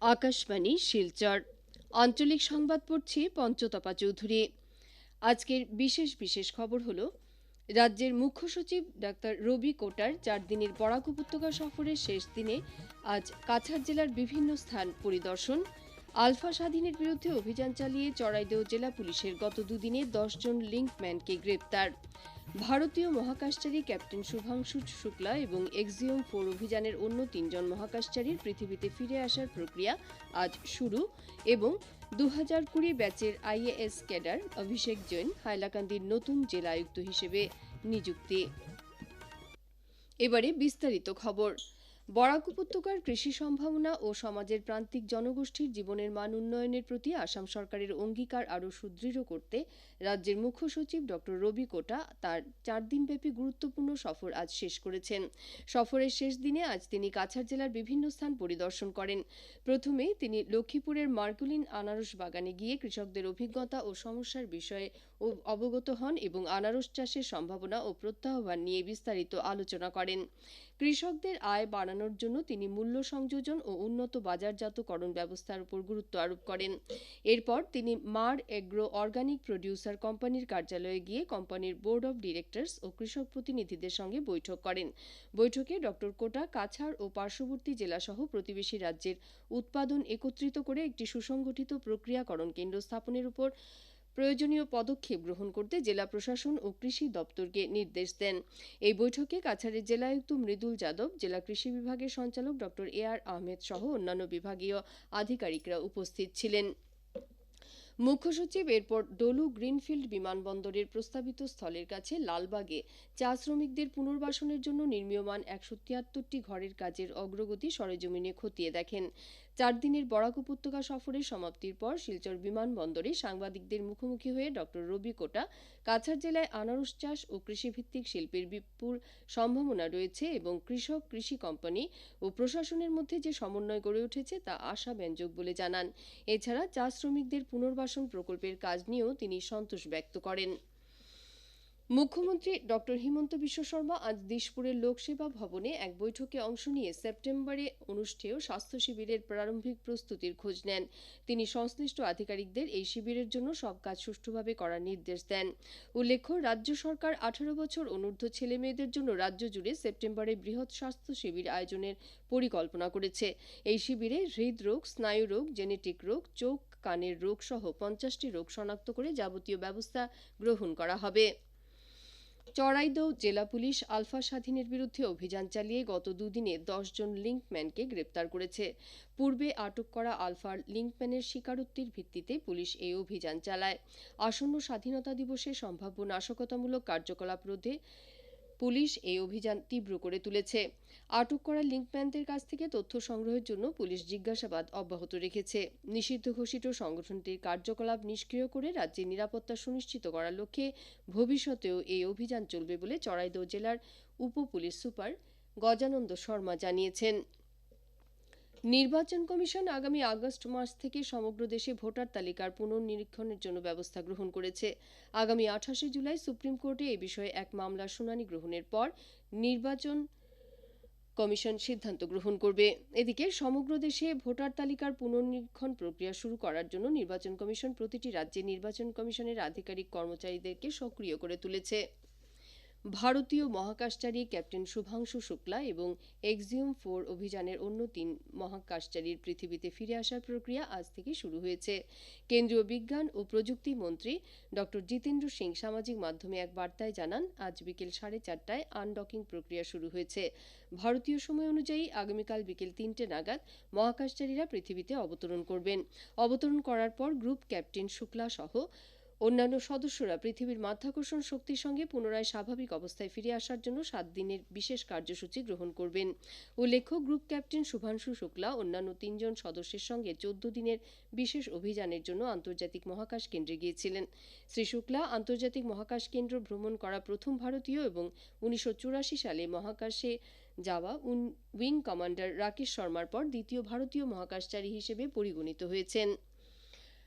আকাশবাণী, শিলচর। আঞ্চলিক সংবাদ পড়ছি পঞ্চতপা চৌধুরী। আজকের বিশেষ বিশেষ খবর হল, রাজ্যের মুখ্য সচিব ডাক্তার রবি কোটার চার দিনের বরাক উপত্যকা সফরের শেষ দিনে আজ কাছাড় জেলার বিভিন্ন স্থান পরিদর্শন। আলফা স্বাধীনের বিরুদ্ধে অভিযান চালিয়ে চড়াইদেও জেলা পুলিশের গত দুদিনে দশজন লিঙ্কম্যানকে গ্রেপ্তার। ভারতীয় মহাকাশচারী ক্যাপ্টেন শুভাংশু শুক্লা এবং এক্সিওম ফোর অভিযানের অন্য তিনজন মহাকাশচারীর পৃথিবীতে ফিরে আসার প্রক্রিয়া আজ শুরু এবং দু হাজার কুড়ি ব্যাচের আইএএস ক্যাডার অভিষেক জৈন হাইলাকান্দির নতুন জেলা আয়ুক্ত হিসেবে নিযুক্তি। এবারে বিস্তারিত খবর। বরাক উপত্যকার কৃষি সম্ভাবনা ও সমাজের প্রান্তিক জনগোষ্ঠীর জীবনের মান উন্নয়নের প্রতি আসাম সরকারের অঙ্গীকার আরও সুদৃঢ় করতে রাজ্যের মুখ্য সচিব ড. রবি কোটা তার চার দিনব্যাপী গুরুত্বপূর্ণ সফর আজ শেষ করেছেন। সফরের শেষ দিনে আজ তিনি কাছাড় জেলার বিভিন্ন স্থান পরিদর্শন করেন। প্রথমে তিনি লক্ষ্মীপুরের মার্কুলিন আনারস বাগানে গিয়ে কৃষকদের অভিজ্ঞতা ও সমস্যার বিষয়ে অবগত হন এবং আনারস চাষের সম্ভাবনা ও প্রত্যাহ্বান নিয়ে বিস্তারিত আলোচনা করেন। কৃষকদের আয় বাড়ানোর জন্য তিনি মূল্য সংযোজন ও উন্নত বাজারজাতকরণ ব্যবস্থার উপর গুরুত্ব আরোপ করেন। এরপর তিনি মার এগ্রো অর্গানিক প্রডিউসার কোম্পানির কার্যালয়ে গিয়ে কোম্পানির বোর্ড অব ডিরেক্টরস ও কৃষক প্রতিনিধিদের সঙ্গে বৈঠক করেন। বৈঠকে ডক্টর কোটা, কাছাড় ও পার্শ্ববর্তী জেলাসহ প্রতিবেশী রাজ্যের উৎপাদন একত্রিত করে একটি সুসংগঠিত প্রক্রিয়াকরণ কেন্দ্র স্থাপনের উপর প্রয়োজনীয় পদক্ষেপ গ্রহণ করতে জেলা প্রশাসন ও কৃষি দপ্তরকে নির্দেশ দেন। এই বৈঠকে কাছাড়ের জেলায়ুক্ত মৃদুল যাদব, জেলা কৃষি বিভাগের সঞ্চালক ডক্টর এ আর আহমেদ সহ অন্যান্য বিভাগীয় আধিকারিকরা উপস্থিত ছিলেন। মুখ্য সচিব এরপর ডলু গ্রিনফিল্ড বিমানবন্দরের প্রস্তাবিত স্থলের কাছে লালবাগে চা শ্রমিকদের পুনর্বাসনের জন্য নির্মীয়মান একশো তিয়াত্তরটি ঘরের কাজের অগ্রগতি সরেজমিনে খতিয়ে দেখেন। চার দিনের বরাক উপত্যকা সফরের সমাপ্তির পর শিলচর বিমানবন্দরে সাংবাদিকদের মুখোমুখি হয়ে ড. রবি কোটা, কাছাড় জেলায় আনারস চাষ ও কৃষিভিত্তিক শিল্পের বিপুল সম্ভাবনা রয়েছে এবং কৃষক, কৃষি কোম্পানি ও প্রশাসনের মধ্যে যে সমন্বয় গড়ে উঠেছে তা আশাব্যঞ্জক বলে জানান। এছাড়া চা শ্রমিকদের পুনর্বাসন প্রকল্পের কাজ নিয়েও তিনি সন্তোষ ব্যক্ত করেন। মুখ্যমন্ত্রী ডক্টর হিমন্ত বিশ্ব শর্মা আজ দিশপুরের লোকসেবা ভবনে এক বৈঠকে অংশ নিয়ে সেপ্টেম্বরে অনুষ্ঠেয় স্বাস্থ্য শিবিরের প্রারম্ভিক প্রস্তুতির খোঁজ নেন। তিনি সংশ্লিষ্ট আধিকারিকদের এই শিবিরের জন্য সব কাজ সুষ্ঠুভাবে করার নির্দেশ দেন। উল্লেখ্য, রাজ্য সরকার আঠারো বছর অনূর্ধ্ব ছেলে মেয়েদের জন্য রাজ্য জুড়ে সেপ্টেম্বরে বৃহৎ স্বাস্থ্য শিবির আয়োজনের পরিকল্পনা করেছে। এই শিবিরে হৃদরোগ, স্নায়ুরোগ, জেনেটিক রোগ, চোখ, কানের রোগ সহ পঞ্চাশটি রোগ শনাক্ত করে যাবতীয় ব্যবস্থা গ্রহণ করা হবে। চড়াইদৌ জেলা পুলিশ আলফা স্বাধীনের বিরুদ্ধে অভিযান চালিয়ে গত দুদিনে দশজন লিঙ্কম্যানকে গ্রেপ্তার করেছে। পূর্বে আটক করা আলফার লিঙ্কম্যানের স্বীকারোক্তির ভিত্তিতে পুলিশ এই অভিযান চালায়। আসন্ন স্বাধীনতা দিবসে সম্ভাব্য নাশকতামূলক কার্যকলাপ রোধে পুলিশ এই অভিযান তীব্র করে তুলেছে। আটক করা লিঙ্কম্যানদের কাছ থেকে তথ্য সংগ্রহের জন্য পুলিশ জিজ্ঞাসাবাদ অব্যাহত রেখেছে। নিষিদ্ধ ঘোষিত সংগঠনটির কার্যকলাপ নিষ্ক্রিয় করে রাজ্যের নিরাপত্তা সুনিশ্চিত করার লক্ষ্যে ভবিষ্যতেও এই অভিযান চলবে বলে চড়াইদ জেলার উপ পুলিশ সুপার গজানন্দ শর্মা জানিয়েছেন। নির্বাচন কমিশন আগামী আগস্ট মাস থেকে সমগ্র দেশে ভোটার তালিকার পুনর্নিরীক্ষণের জন্য ব্যবস্থা গ্রহণ করেছে। আগামী আঠাশে জুলাই সুপ্রিম কোর্টে এ বিষয়ে এক মামলার শুনানি গ্রহণের পর নির্বাচন কমিশন সিদ্ধান্ত গ্রহণ করবে। এদিকে সমগ্র দেশে ভোটার তালিকার পুনর্নিরীক্ষণ প্রক্রিয়া শুরু করার জন্য নির্বাচন কমিশন প্রতিটি রাজ্যে নির্বাচন কমিশনের আধিকারিক কর্মচারীদেরকে সক্রিয় করে তুলেছে। ভারতীয় মহাকাশচারী ক্যাপ্টেন শুভাংশু শুক্লা এবং এক্সিউম ফোর অভিযানের অন্য তিন মহাকাশচারীর পৃথিবীতে ফিরে আসার প্রক্রিয়া আজ থেকে শুরু হয়েছে। কেন্দ্রীয় বিজ্ঞান ও প্রযুক্তি মন্ত্রী ড জিতেন্দ্র সিং সামাজিক মাধ্যমে এক বার্তায় জানান, আজ বিকেল সাড়ে চারটায় আনডকিং প্রক্রিয়া শুরু হয়েছে। ভারতীয় সময় অনুযায়ী আগামীকাল বিকেল তিনটে নাগাদ মহাকাশচারীরা পৃথিবীতে অবতরণ করবেন। অবতরণ করার পর গ্রুপ ক্যাপ্টেন শুক্লা সহ অন্যান্য সদস্যরা পৃথিবীর মাধ্যাকর্ষণ শক্তির সঙ্গে পুনরায় স্বাভাবিক অবস্থায় ফিরে আসার জন্য সাত দিনের বিশেষ কার্যসূচি গ্রহণ করবেন। উল্লেখ্য, গ্রুপ ক্যাপ্টেন শুভাংশু শুক্লা, অন্যান্য তিনজন সদস্যের সঙ্গে চোদ্দ দিনের বিশেষ অভিযানের জন্য আন্তর্জাতিক মহাকাশ কেন্দ্রে গিয়েছিলেন। শ্রী শুক্লা, আন্তর্জাতিক মহাকাশ কেন্দ্র ভ্রমণ করা প্রথম ভারতীয় এবং উনিশশো চুরাশি সালে মহাকাশে যাওয়া উইং কমান্ডার রাকেশ শর্মার পর দ্বিতীয় ভারতীয় মহাকাশচারী হিসেবে পরিগণিত হয়েছেন।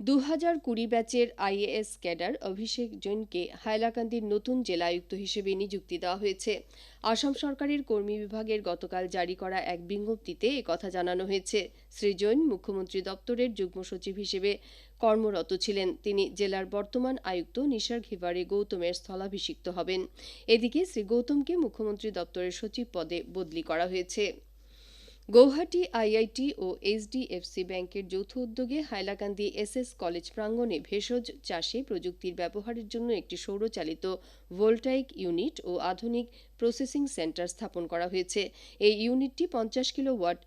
দু হাজার কুড়ি ব্যাচের আইএএস ক্যাডার অভিষেক জৈনকে হাইলাকান্দির নতুন জেলা আয়ুক্ত হিসেবে নিযুক্তি দেওয়া হয়েছে। আসাম সরকারের কর্মী বিভাগের গতকাল জারি করা এক বিজ্ঞপ্তিতে একথা জানানো হয়েছে। শ্রী জৈন মুখ্যমন্ত্রী দপ্তরের যুগ্ম সচিব হিসেবে কর্মরত ছিলেন। তিনি জেলার বর্তমান আয়ুক্ত নিসার ঘিবারে গৌতমের স্থলাভিষিক্ত হবেন। এদিকে শ্রী গৌতমকে মুখ্যমন্ত্রী দপ্তরের সচিব পদে বদলি করা হয়েছে। গৌহাটি আইআইটি ও এইচডিএফসি ব্যাংকের যৌথ উদ্যোগে হাইলাকান্দি এসএস কলেজ প্রাঙ্গণে ভেষজ চাষে প্রযুক্তির ব্যবহারের জন্য একটি সৌরচালিত ভোল্টাইক ইউনিট ও আধুনিক প্রসেসিং সেন্টার স্থাপন করা হয়েছে। এই ইউনিটটি পঞ্চাশ কিলো ওয়াট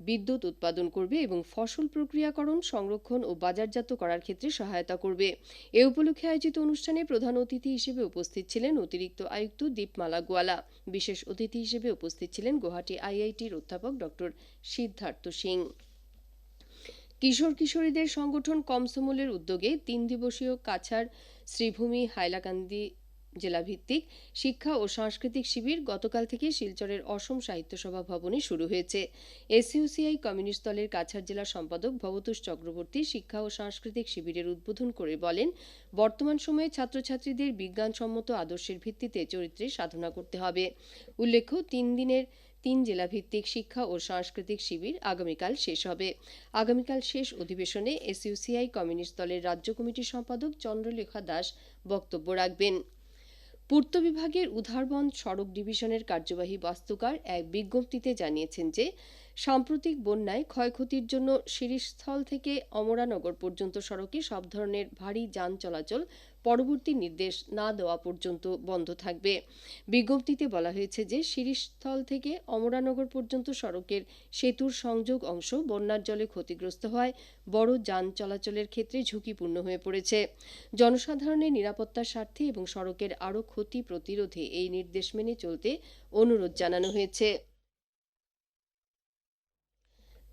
বিদ্যুৎ উৎপাদন করবে এবং ফসল প্রক্রিয়াকরণ, সংরক্ষণ ও বাজারজাত করার ক্ষেত্রে সহায়তা করবে। এ উপলক্ষে আয়োজিত অনুষ্ঠানে প্রধান অতিথি হিসেবে উপস্থিত ছিলেন অতিরিক্ত আয়ুক্ত দীপমালা গোয়ালা। বিশেষ অতিথি হিসেবে উপস্থিত ছিলেন গুয়াহাটি আইআইটির অধ্যাপক ডক্টর সিদ্ধার্থ সিং। কিশোর কিশোরীদের সংগঠন কমসমলের উদ্যোগে তিন দিবসীয় কাছাড় শ্রীভূমি হাইলাকান্দি জেলাভিত্তিক শিক্ষা ও সাংস্কৃতিক শিবির গতকাল থেকে শিলচরের অসম সাহিত্য সভা ভবনে শুরু হয়েছে। এসইউসিআই কমিউনিস্ট দলের কাছাড় জেলা সম্পাদক ভবতোষ চক্রবর্তী শিক্ষা ও সাংস্কৃতিক শিবিরের উদ্বোধন করে বলেন, বর্তমান সময়ে ছাত্রছাত্রীদের বিজ্ঞানসম্মত আদর্শের ভিত্তিতে চরিত্রে সাধনা করতে হবে। উল্লেখ্য, তিন দিনের তিন জেলাভিত্তিক শিক্ষা ও সাংস্কৃতিক শিবির আগামীকাল শেষ হবে। আগামীকাল শেষ অধিবেশনে এসইউসিআই কমিউনিস্ট দলের রাজ্য কমিটির সম্পাদক চন্দ্রলেখা দাস বক্তব্য রাখবেন। পূর্ত বিভাগের উধারবন্দ সড়ক ডিভিশনের কার্যবাহী বাস্তুকার এক বিজ্ঞপ্তিতে জানিয়েছেন যে সাম্প্রতিক বন্যায় ক্ষয়ক্ষতির জন্য শিরিষস্থল থেকে অমরানগর পর্যন্ত সড়কে সব ধরনের ভারী যান চলাচল পরবর্তী নির্দেশ না দেওয়া পর্যন্ত বন্ধ থাকবে। বিজ্ঞপ্তিতে বলা হয়েছে যে শিরিষস্থল থেকে অমরানগর পর্যন্ত সড়কের সেতুর সংযোগ অংশ বন্যার জলে ক্ষতিগ্রস্ত হয় বড় যান চলাচলের ক্ষেত্রে ঝুঁকিপূর্ণ হয়ে পড়েছে। জনসাধারণের নিরাপত্তার স্বার্থে এবং সড়কের আরও ক্ষতি প্রতিরোধে এই নির্দেশ মেনে চলতে অনুরোধ জানানো হয়েছে।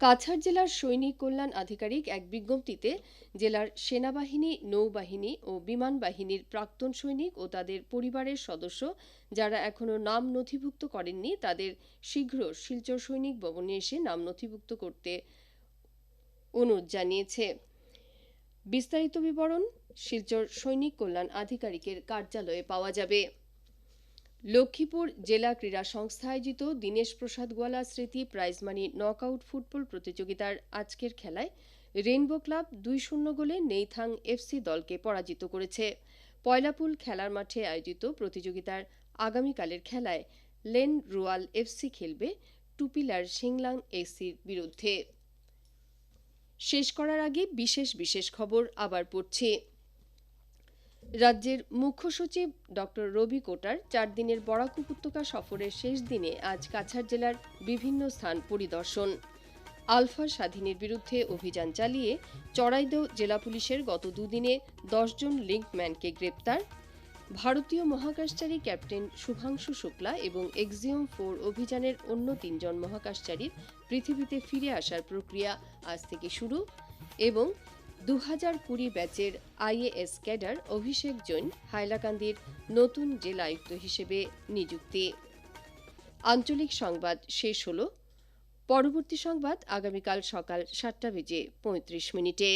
কাছাড় জেলার সৈনিক কল্যাণ আধিকারিক এক বিজ্ঞপ্তিতে জেলার সেনাবাহিনী, নৌবাহিনী ও বিমান বাহিনীর প্রাক্তন সৈনিক ও তাদের পরিবারের সদস্য যারা এখনও নাম নথিভুক্ত করেননি তাদের শীঘ্র শিলচর সৈনিক ভবনে এসে নাম নথিভুক্ত করতে অনুরোধ জানিয়েছে। বিস্তারিত বিবরণ শিলচর সৈনিক কল্যাণ আধিকারিকের কার্যালয়ে পাওয়া যাবে। লক্ষ্মীপুর জেলা ক্রীড়া সংস্থা আয়োজিত দীনেশ প্রসাদ গোয়ালা স্মৃতি প্রাইজ মানি নকআউট ফুটবল প্রতিযোগিতার আজকের খেলায় রেইনবো ক্লাব দুই শূন্য গোলে নেইথাং এফসি দলকে পরাজিত করেছে। পয়লাপুল খেলার মাঠে আয়োজিত প্রতিযোগিতার আগামীকালের খেলায় লেন রোয়াল এফসি খেলবে টুপিলার সিংলাং এসির বিরুদ্ধে। শেষ করার আগে বিশেষ বিশেষ খবর আবার পড়ছি। রাজ্যের মুখ্য সচিব ডক্টর রবি কোটার চার দিনের বরাক উপত্যকা সফরের শেষ দিনে আজ কাছাড় জেলার বিভিন্ন স্থান পরিদর্শন। আলফা স্বাধীনের বিরুদ্ধে অভিযান চালিয়ে চড়াইদেও জেলা পুলিশের গত দুদিনে দশজন লিঙ্কম্যানকে গ্রেপ্তার। ভারতীয় মহাকাশচারী ক্যাপ্টেন শুভাংশু শুক্লা এবং এক্সিওম ফোর অভিযানের অন্য তিনজন মহাকাশচারীর পৃথিবীতে ফিরে আসার প্রক্রিয়া আজ থেকে শুরু এবং দু হাজার কুড়ি ব্যাচের আইএএস ক্যাডার অভিষেক জৈন হাইলাকান্দির নতুন জেলা আয়ুক্ত হিসেবে নিযুক্তি। আঞ্চলিক সংবাদ শেষ হল। পরবর্তী সংবাদ আগামীকাল সকাল সাতটা বেজে পঁয়ত্রিশ মিনিটে।